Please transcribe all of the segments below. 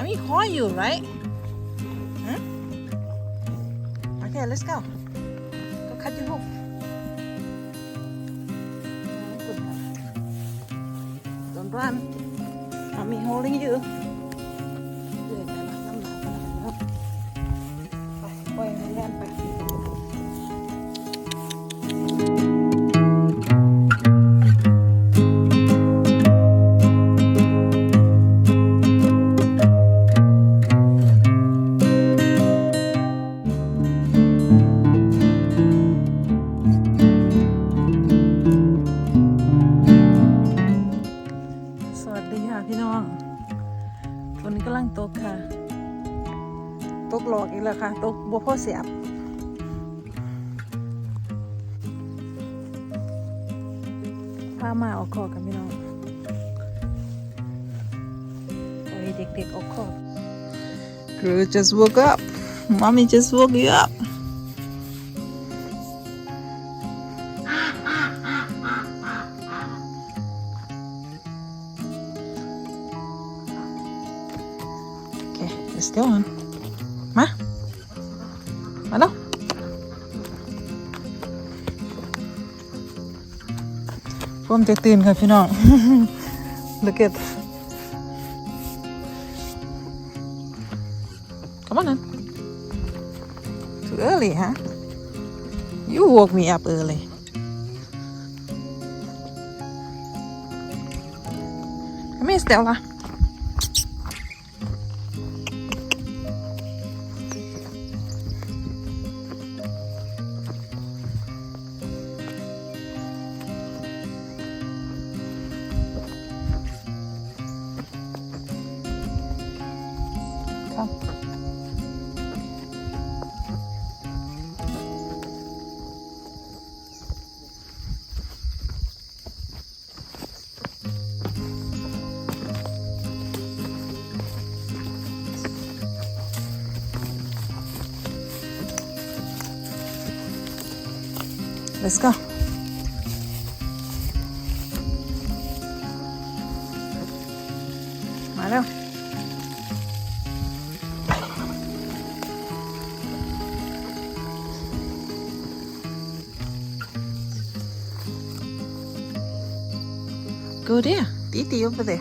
Mommy call you, right? Huh? Okay, let's go. Go cut your boy. Don't run. Mommy holding you. พามาออกคอกันพี่น้องโอ้ยเด็กๆออกคอ Girl just woke up Mommy just woke you up ผมจะตื่นค่ะพี่น้อง Look at Come on then Too early huh You woke me up early Come here Stella Let's go. Hello. Go there. Titi over there.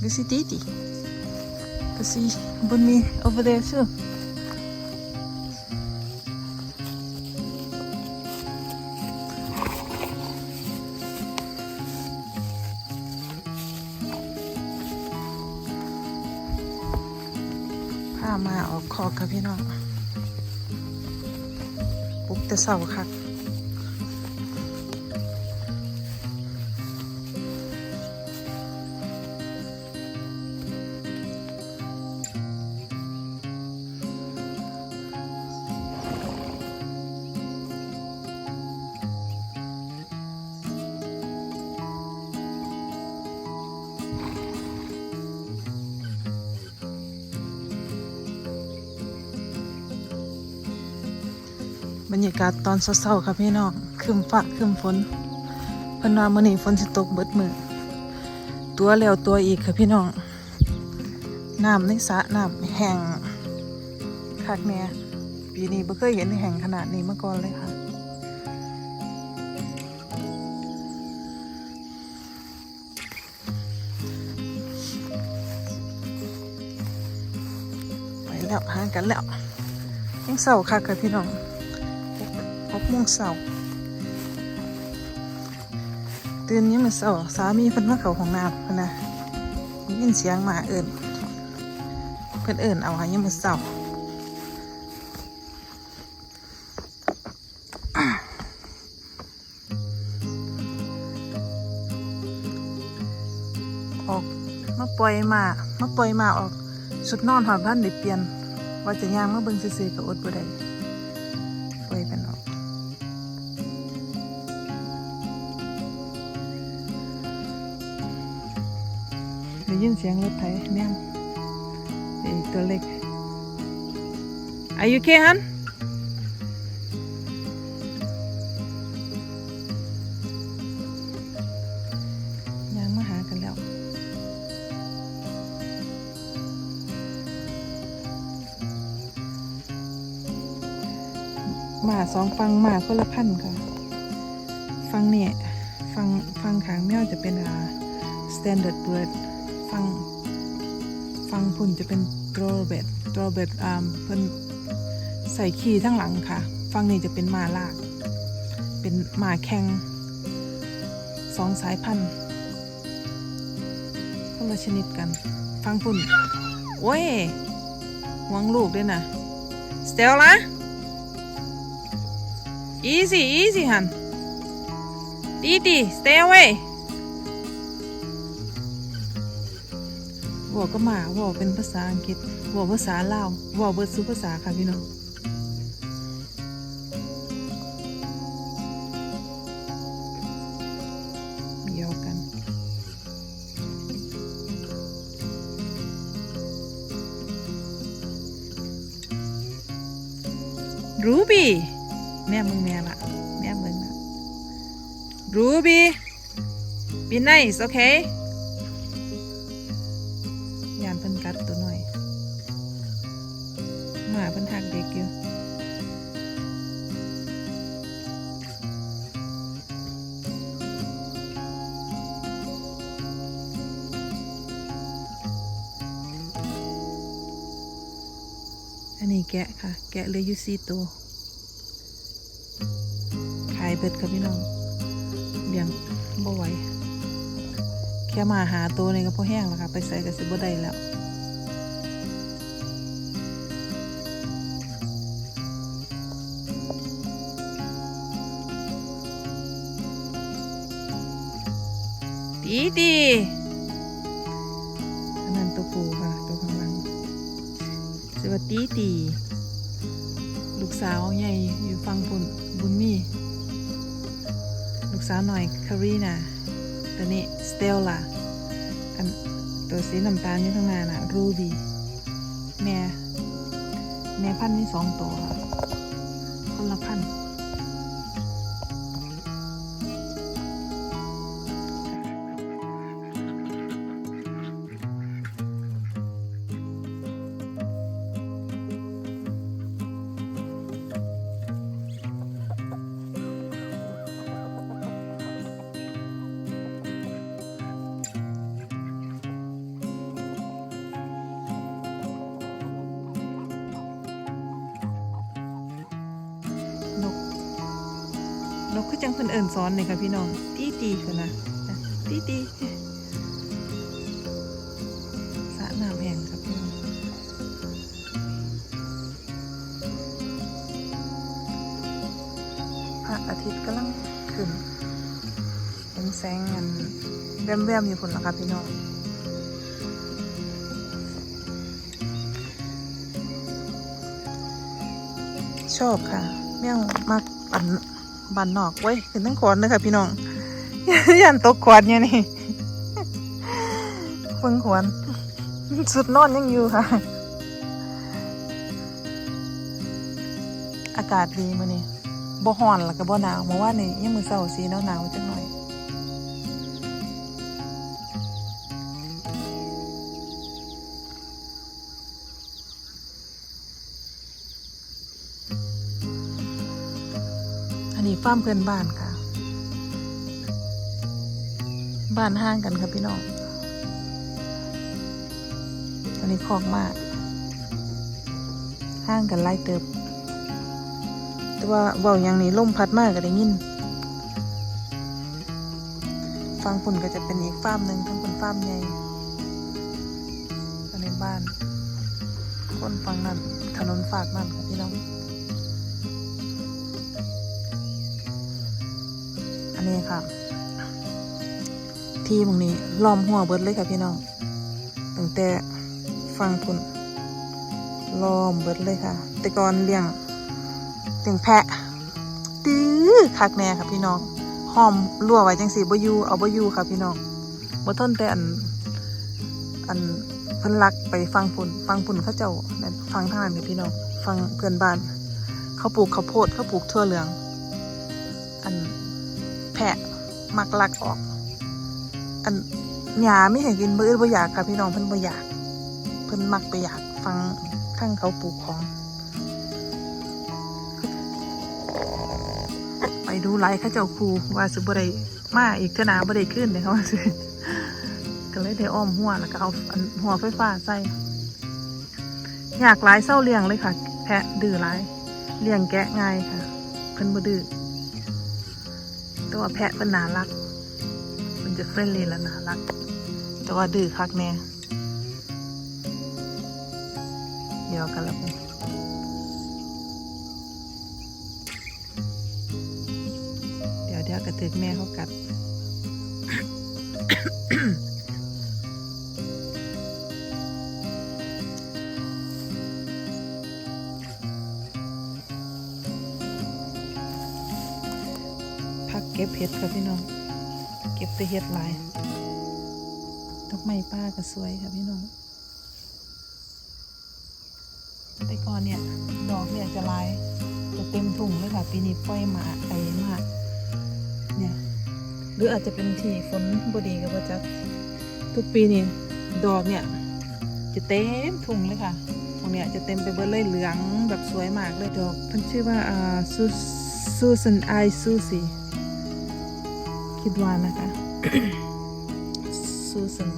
Go see Titi. Go see Bunny over there too. ค่ะพี่น้องปลุกแต่เสาคัก รรยากาศตอนเช้าๆค่ะพี่น้องครึมฟ้าครึมฝนเพิ่นว่ามื้อนี้ฝนสิตกเบิดมือตัวแล้วตัวอีกค่ะพี่น้องน้ำในสระน้ำแห้งคักแน่ปีนี้บ่เคยเห็นแห้งขนาดนี้มาก่อนเลยค่ะไปแล้วห่างกันแล้วยังเศร้าค่ะค่ะพี่น้อง โมงเช้าตื่นยังมือเช้าสามีเพิ่นมาเขาห้องน้ำเพิ่นนะยินเสียงหมาเอิ้นเพิ่นเอิ้นเอาหายังมือเช้าออกมาปล่อยมามาปล่อยมาออกสุดนอนหอดบ้านได้เปลี่ยน ว่าจะย่างมาเบิ่งซื่อๆก็อดบ่ได้ปล่อยกันออก ได้ยินเสียงรถไถแน่นเป็นตัวเล็ก Are you okay, hon? Yang mahal kalau. มาสองฟังมาคนละพันค่ะ ฟังเนี่ยฟังฟังขางแมวจะเป็นอ่า standard bird ฟังฟังพุ่นจะเป็น drawbed drawbed อ่าเพิ่นใส่ขี่ทั้งหลังค่ะ ฟังนี่จะเป็นหมาลาก เป็นหมาแข่งสองสายพันธุ์คนละชนิดกัน ฟังพุ่นโอ้ยหวงลูกด้วยนะสเตลล่ะ easy easy หันดีดี stay away วอก็มาวอเป็นภาษาอังกฤษวอภาษาลาววอเบิดซุภาษาค่ะพี่น้องเดียวกัน รูบี้แม่มึงแม่ละแม่มึงละรูบี้ be nice okay แกะค่ะ แกะเหลยอยู่สี่ตัว ขายเบิดค่ะพี่น้องเลี้ยงบ่ไหวแค่มาหาตัวนี่ก็พอแห้งแล้วค่ะ ไปใส่กับสิบ่ได้แล้วดีดีอันนั้นตัวปูค่ะ ตัวข้างหลัง วัสดีตี ลูกสาวใหญ่อยู่ฟังบุญบุญมี ลูกสาวหน่อยคารีนาตัวนี้สเตลล่าอันตัวสีน้ำตาลอยู่ข้างหน้าน่ะรูบี้แม่ แม่พันธุ์มีสองตัวค่ะคนละพันธุ์ นกคือจังเพิ่นเอิ่นซ้อนเลยค่ะพี่น้องตีตีค่ะนะนะตีตีสระน้ำแห้งครับพี่น้องพระอาทิตย์กำลังขึ้นเห็นแสงอันแวมๆอยู่คนละครับพี่น้องชอบค่ะแมวมักปัน บันนอกไว้ยขึ้นทั้งขอนเลยค่ะพี่น้องยันตกขวานอยู่นี่เพิ่งขวานสุดนอนยังอยู่ค่ะ อากาศดีมื้อนี้บ่ฮ้อนแล้วก็บ่หนาวเมื่อวานนี้ยังมื้อเช้าสีหนาวๆจังหน่อย ฟาร์มเพื่อนบ้านค่ะ บ้านห้างกันครับพี่น้อง อันนี้คอกมาก ห้างกันไล่เติบ แต่ว่าเบาอย่างนี้ลมพัดมากก็ได้ยิน ฟังฝุ่นก็จะเป็นอีกฟาร์มหนึ่งทั้งเป็นฟาร์มใหญ่อันนี้บ้าน คนฟังนั่นถนนฝากนั่นค่ะพี่น้อง นนี้ค่ะ ที่ตรงนี้ล้อมหัวเบิดเลยค่ะพี่น้องตั้งแต่ฟังคุณล้อมเบิดเลยค่ะ แต่ก่อนเลี้ยงเลี้ยงแพะตื้อคักแน่ค่ะพี่น้องห้อมรั่วไว้จังสีบอยูเอาบอยูค่ะพี่น้องบ่ทนแต่อันอันเพิ่นลักไปฟังพุ่นฟังพุ่นเขาเจ้าฟังทางนั้นค่ะพี่น้องฟังเพื่อนบ้าน เขาปลูกข้าวโพดเขาปลูกทั่วเหลือง แพะมักลักออก อันหยาไม่เห็นกินเบื่อบ่อยากค่ะพี่น้องเพิ่นบ่อยาก เพิ่นมักไปอยากฟังทั้งเขาปลูกของ ไปดูไลเขาเจ้าครูว่าสิบ่ได้มาอีกเท่านาบ่ได้ขึ้นเลยเขาว่าสิก็เลยได้อ้อมหัวแล้วก็เอาหัวไฟฟ้าใส่อยากหลายเศร้าเลี้ยงเลยค่ะ แพะดื้อหลายเลี้ยงแกะง่ายค่ะเพิ่นบ่ดื้อ แต่ว่าแพะมันน่ารัก มันจะเฟรนลี่และน่ารัก แต่ว่าดื้อคักแน่เดี๋ยวกันแล้วเดี๋ยวเดี๋ยวกระตือแม่เขากัด ห็ดค่ะพี่น้อง เก็บแต่เห็ดลายดอกไม้ป้าก็สวยค่ะพี่น้อง แต่ก่อนเนี่ยดอกเนี่ยจะลายจะเต็มถุงเลยค่ะ ปีนี้ปล่อยมาไอมากเนี่ย หรืออาจจะเป็นที่ฝนบดีกับว่าจะทุกปีนี่ดอกเนี่ย จะเต็มถุงเลยค่ะตรงเนี้ยจะเต็มไปเบิดเลยเหลืองแบบสวยมากเลยดอกมันชื่อว่าอ่าซูซูซันไอซูซี คิดว่านะคะซูซัน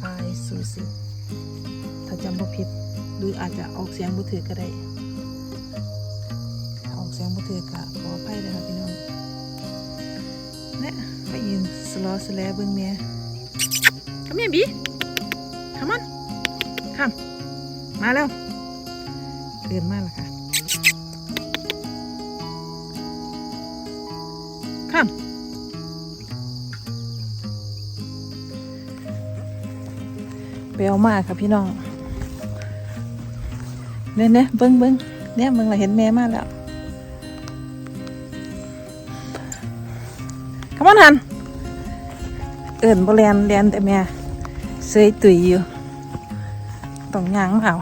ไอซูซีถ้าจำบ่ผิดหรืออาจจะออกเสียงบุถือก็ได้ถ้าออกเสียงบุถือก็ขออภัยเลยค่ะพี่น้องเนี่ยไปยืนสลอสแลเบิ้งเนี่ยคำยังบีคำมันคำมาแล้วเดินมาแล้วค่ะ เปลวมากค่ะพี่น้องเนี่ยเนี่ยเบิ้งเบิ้งเนี่ยมึงเราเห็นแม่มาแล้วขมันหันเอิ่นบแลนแลนแต่แม่เสยตุยอยู่ต้องย่างเปล่า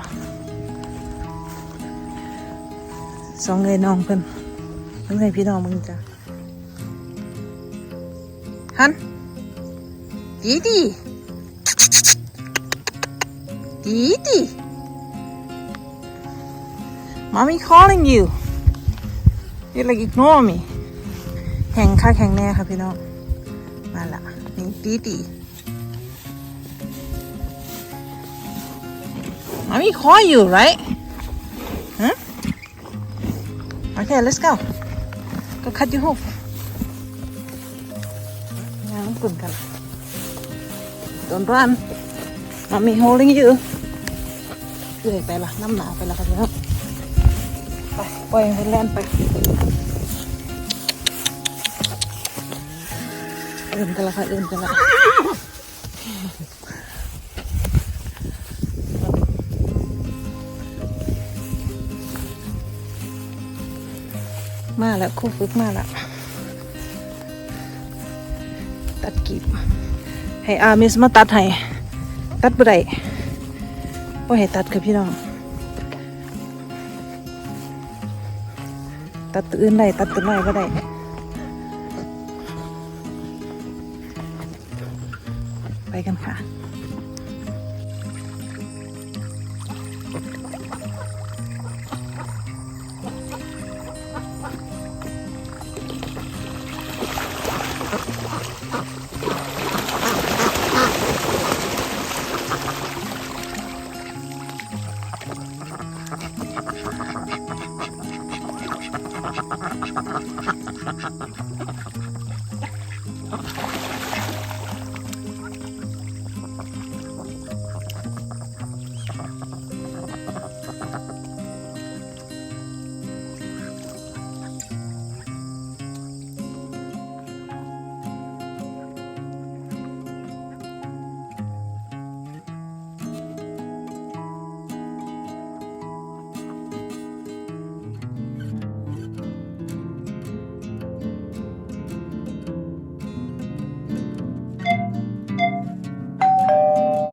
สองเงยน้องเพิ่นเพิ่นให้พี่น้องมึงจ้ะหันดีดี ดีดี Mommy calling you. You like ignore me. แข่งค่ะแข่งแน่ค่ะพี่น้อง มาละนี่ตีตี Mommy call you right? Huh? Okay, let's go. Go cut your hoof. ยังกลุ่นกัน Don't run. Mommy holding you. เอื่อยไปละน้ำหนาไปละค่ะพี่น้องไปปล่อยให้เล่นไปเอื่นกันละค่ะเอื่นกันละมาแล้วคู่ฝึกมาแล้วตัดกีบให้อามิสมาตัดให้ ตัดบ่ได้บ่ให้ตัดค่ะพี่น้อง ตัดตัวอื่นได้ตัดตัวน้อยก็ได้ไปกันค่ะ